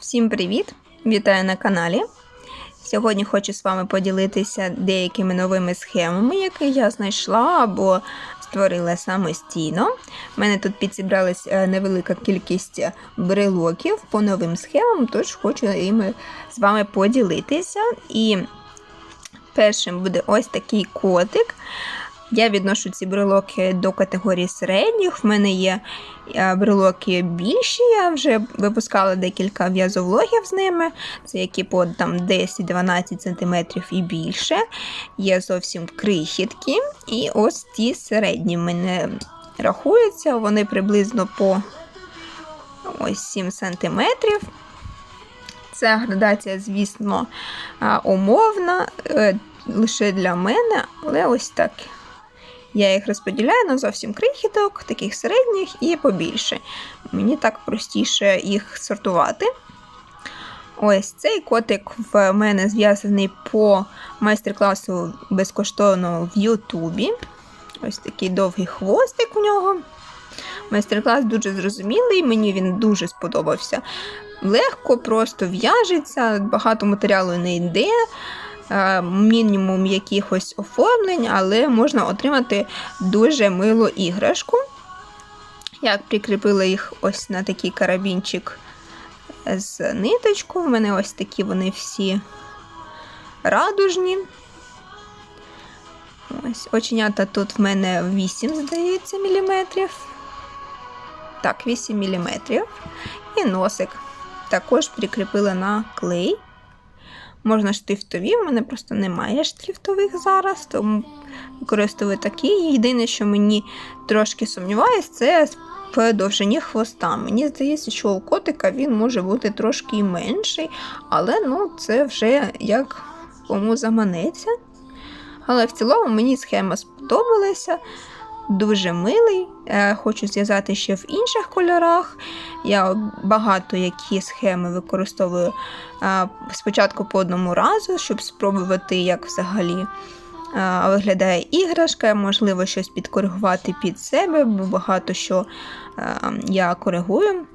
Всім привіт! Вітаю на каналі. Сьогодні хочу з вами поділитися деякими новими схемами, які я знайшла або створила самостійно. У мене тут підзібралась е, невелика кількість брелоків по новим схемам, тож хочу іми з вами поділитися. І першим буде ось такий котик. Я відношу ці брелоки до категорії середніх. В мене є е, брелоки більші, я вже випускала декілька в'язовлогів з ними. Це які по там, 10-12 см і більше. Є зовсім крихіткі. І ось ті середні в мене рахуються, вони приблизно по ось 7 см. Ця градація, звісно, умовна, е, лише для мене, але ось так. Я їх розподіляю на зовсім крихіток, таких середніх і побільше. Мені так простіше їх сортувати. Ось цей котик в мене зв'язаний по майстер-класу безкоштовно в Ютубі. Ось такий довгий хвостик у нього. Майстер-клас дуже зрозумілий, мені він дуже сподобався. Легко, просто в'яжеться, багато матеріалу не йде, мінімум якихось оформлень, але можна отримати дуже милу іграшку. Я прикріпила їх ось на такий карабінчик з ниточкою. У мене ось такі вони всі радужні. Ось оченята тут в мене 8, здається, міліметрів. Так, 8 міліметрів. І носик також прикріпила на клей. Можна штифтові, в мене просто немає штифтових зараз, тому використовую такі. Єдине, що мені трошки сумніваюсь, це в довжині хвоста. Мені здається, що у котика він може бути трошки менший, але ну, це вже як кому заманеться. Але в цілому мені схема сподобалася. Дуже милий. Е, Хочу зв'язати ще в інших кольорах. Я багато які схеми використовую е, спочатку по одному разу, щоб спробувати, як взагалі е, виглядає іграшка, можливо, щось підкоригувати під себе, бо багато що я коригую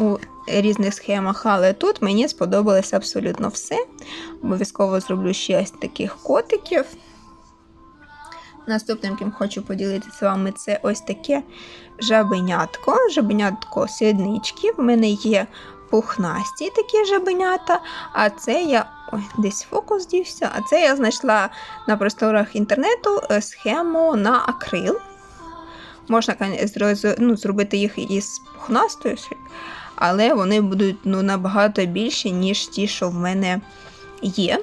у різних схемах, але тут мені сподобалось абсолютно все. Обов'язково зроблю ще таких котиків. Наступним, ким хочу поділитися з вами, це ось таке жабенятко. Жабенятко сіднички. В мене є пухнасті такі жабенята. А це я. Ой, десь фокус дівся. А це я знайшла на просторах інтернету е, схему на акрил. Можна ну, зробити їх із пухнастою, але вони будуть ну, набагато більші, ніж ті, що в мене є.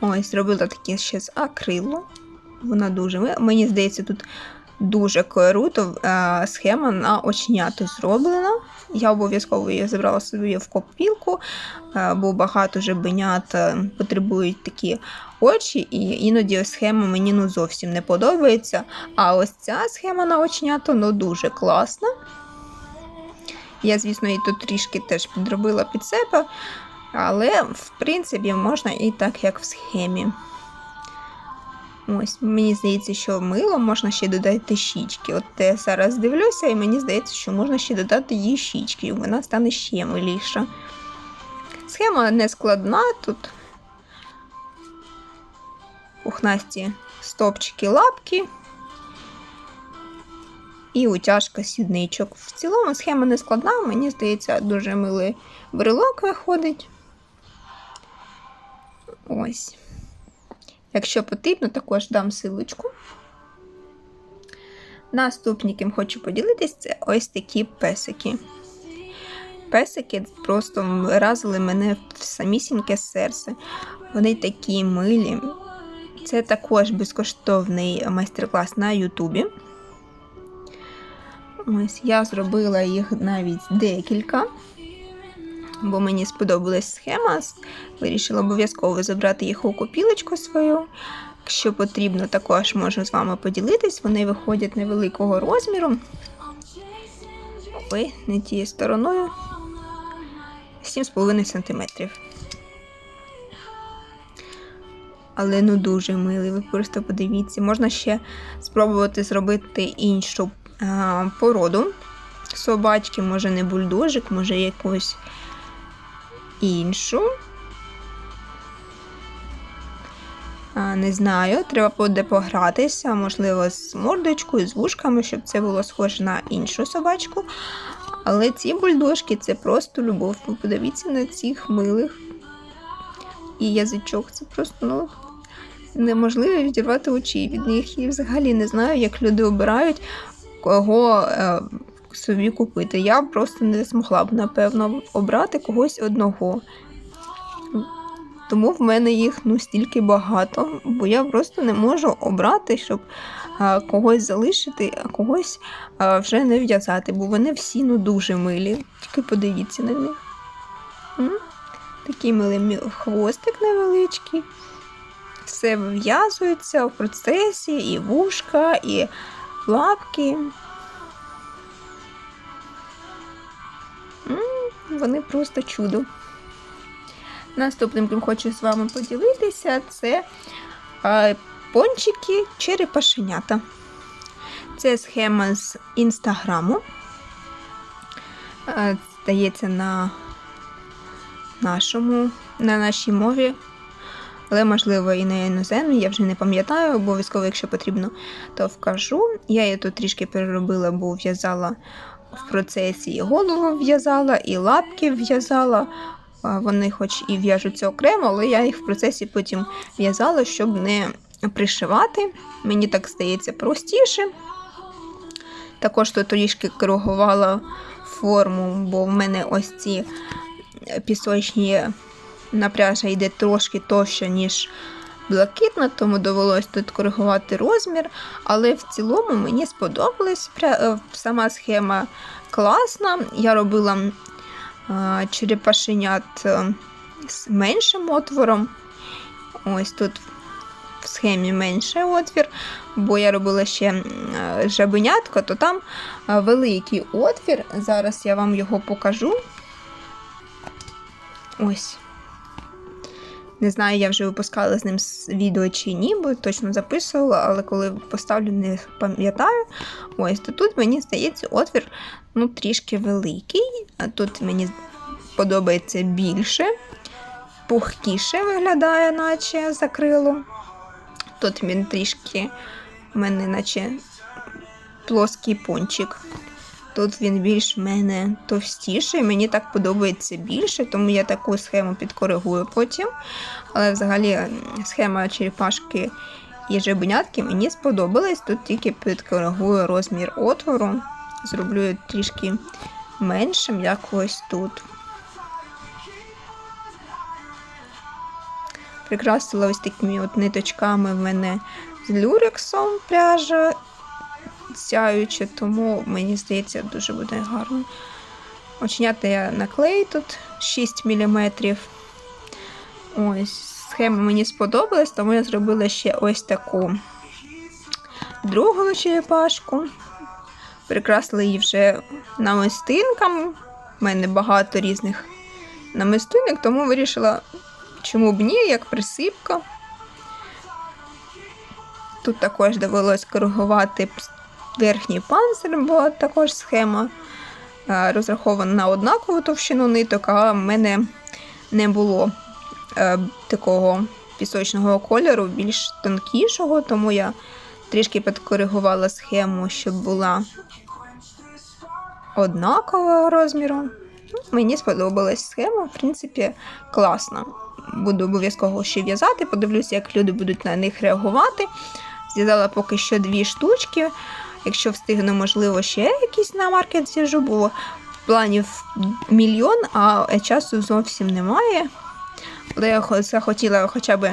Ось, зробила таке ще з акрилу. Вона дуже. Мені здається, тут дуже круто е, схема на очняту зроблена. Я обов'язково її забрала собі в копілку, е, бо багато жабенят е, потребують такі очі, і іноді схема мені ну, зовсім не подобається. А ось ця схема на очняту ну, дуже класна. Я, звісно, її тут трішки теж підробила під себе. Але, в принципі, можна і так, як в схемі. Ось, мені здається, що мило можна ще додати щічки. От я зараз дивлюся, і мені здається, що можна ще додати її щічки, і вона стане ще миліша. Схема не складна, тут пухнасті стопчики лапки і утяжка сідничок. В цілому схема не складна, мені здається, дуже милий брелок виходить. Ось. Якщо потрібно, також дам силочку. Наступні, ким хочу поділитись, це ось такі песики. Песики просто вразили мене в самісіньке серце. Вони такі милі. Це також безкоштовний майстер-клас на Ютубі. Ось я зробила їх навіть декілька бо мені сподобалась схема. Вирішила обов'язково забрати їх у копілочку свою. Якщо потрібно, також можу з вами поділитись. Вони виходять невеликого розміру. Ой, не тією стороною. 7,5 см. Але ну дуже милий, ви просто подивіться. Можна ще спробувати зробити іншу а, породу собачки, може не бульдожик, може якусь іншу. Не знаю, треба буде погратися, можливо, з мордочкою, з вушками, щоб це було схоже на іншу собачку. Але ці бульдожки це просто любов. Ви подивіться на цих милих. І язичок це просто ну, неможливо відірвати очі від них. І взагалі не знаю, як люди обирають, кого е, собі купити. Я просто не змогла б, напевно, обрати когось одного. Тому в мене їх ну стільки багато, бо я просто не можу обрати, щоб а, когось залишити, а когось а, вже не в'язати, бо вони всі ну дуже милі. Тільки подивіться на них. М? Такий милий хвостик невеличкий. Все вив'язується в процесі, і вушка, і лапки. Вони просто чудо. Наступним, ким хочу з вами поділитися, це пончики черепашенята. Це схема з інстаграму. Здається, на нашому, на нашій мові, але, можливо, і на іноземній, я вже не пам'ятаю, обов'язково, якщо потрібно, то вкажу. Я її тут трішки переробила, бо в'язала в процесі і голову в'язала, і лапки в'язала. Вони хоч і в'яжуться окремо, але я їх в процесі потім в'язала, щоб не пришивати. Мені так здається простіше. Також тут трішки коригувала форму, бо в мене ось ці пісочні напряжа йде трошки товще, ніж блакитна, тому довелось тут коригувати розмір. Але в цілому мені сподобалась е, сама схема класна. Я робила черепашенят е, з меншим отвором. Ось тут в схемі менший отвір, бо я робила ще е, жабенятко, то там е, великий отвір. Зараз я вам його покажу. Ось. Не знаю, я вже випускала з ним відео чи ні, бо точно записувала, але коли поставлю, не пам'ятаю. Ось, то тут мені здається, отвір ну, трішки великий, а тут мені подобається більше, пухкіше виглядає, наче закрило. Тут він трішки в мене, наче плоский пончик. Тут він більш мене товстіший, мені так подобається більше, тому я таку схему підкоригую потім. Але взагалі схема черепашки і жабенятки мені сподобалась. Тут тільки підкоригую розмір отвору, зроблю трішки меншим, як ось тут. Прикрасила ось такими от ниточками в мене з люрексом пряжа сяюче, тому мені здається, дуже буде гарно. Оченята я наклею тут 6 мм. Ось, схема мені сподобалась, тому я зробила ще ось таку другу черепашку. Прикрасила її вже намистинками. У мене багато різних намистинок, тому вирішила, чому б ні, як присипка. Тут також довелось коригувати верхній панцир, бо також схема е, розрахована на однакову товщину ниток, а в мене не було е, такого пісочного кольору, більш тонкішого, тому я трішки підкоригувала схему, щоб була однакового розміру. Ну, Мені сподобалась схема, в принципі, класна. Буду обов'язково ще в'язати, подивлюся, як люди будуть на них реагувати. Зв'язала поки що дві штучки. Якщо встигну, можливо, ще якісь на маркет зв'яжу, бо планів мільйон, а часу зовсім немає. Але я хо- захотіла хоча б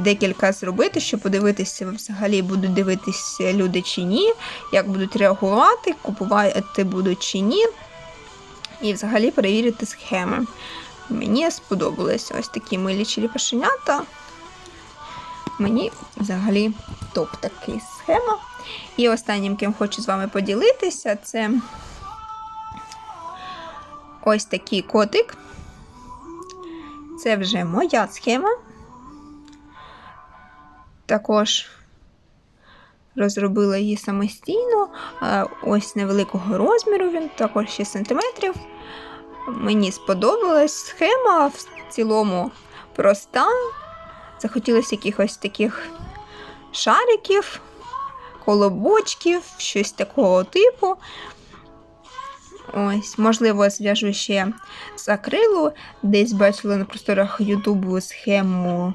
декілька зробити, щоб подивитися, взагалі будуть дивитися люди чи ні, як будуть реагувати, купувати будуть чи ні. І взагалі перевірити схеми. Мені сподобались ось такі милі черепашенята. Мені взагалі топ такий схема. І останнім, ким хочу з вами поділитися, це ось такий котик. Це вже моя схема. Також розробила її самостійно. Ось невеликого розміру, він також 6 сантиметрів. Мені сподобалась схема в цілому проста. Захотілося якихось таких шариків, колобочків, щось такого типу. Ось, можливо, зв'яжу ще з акрилу. Десь бачила на просторах Ютубу схему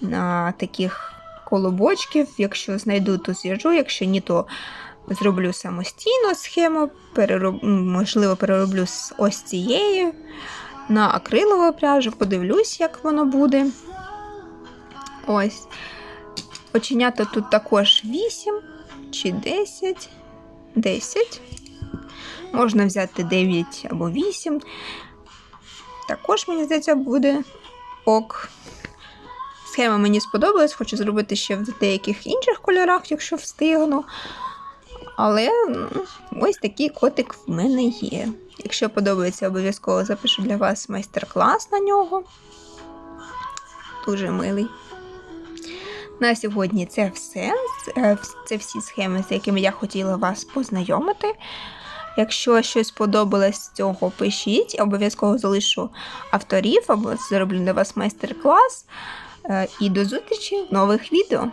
на таких колобочків. Якщо знайду, то зв'яжу, якщо ні, то зроблю самостійно схему, перероб... можливо, перероблю з ось цієї на акрилову пряжу, подивлюсь, як воно буде. Ось. Оченята тут також 8 чи 10. 10. Можна взяти 9 або 8. Також, мені здається, буде ок. Схема мені сподобалась, хочу зробити ще в деяких інших кольорах, якщо встигну. Але ось такий котик в мене є. Якщо подобається, обов'язково запишу для вас майстер-клас на нього. Дуже милий. На сьогодні це все. Це- Це всі схеми, з якими я хотіла вас познайомити. Якщо щось сподобалось з цього, пишіть, обов'язково залишу авторів або зроблю для вас майстер-клас. Е, І до зустрічі в нових відео.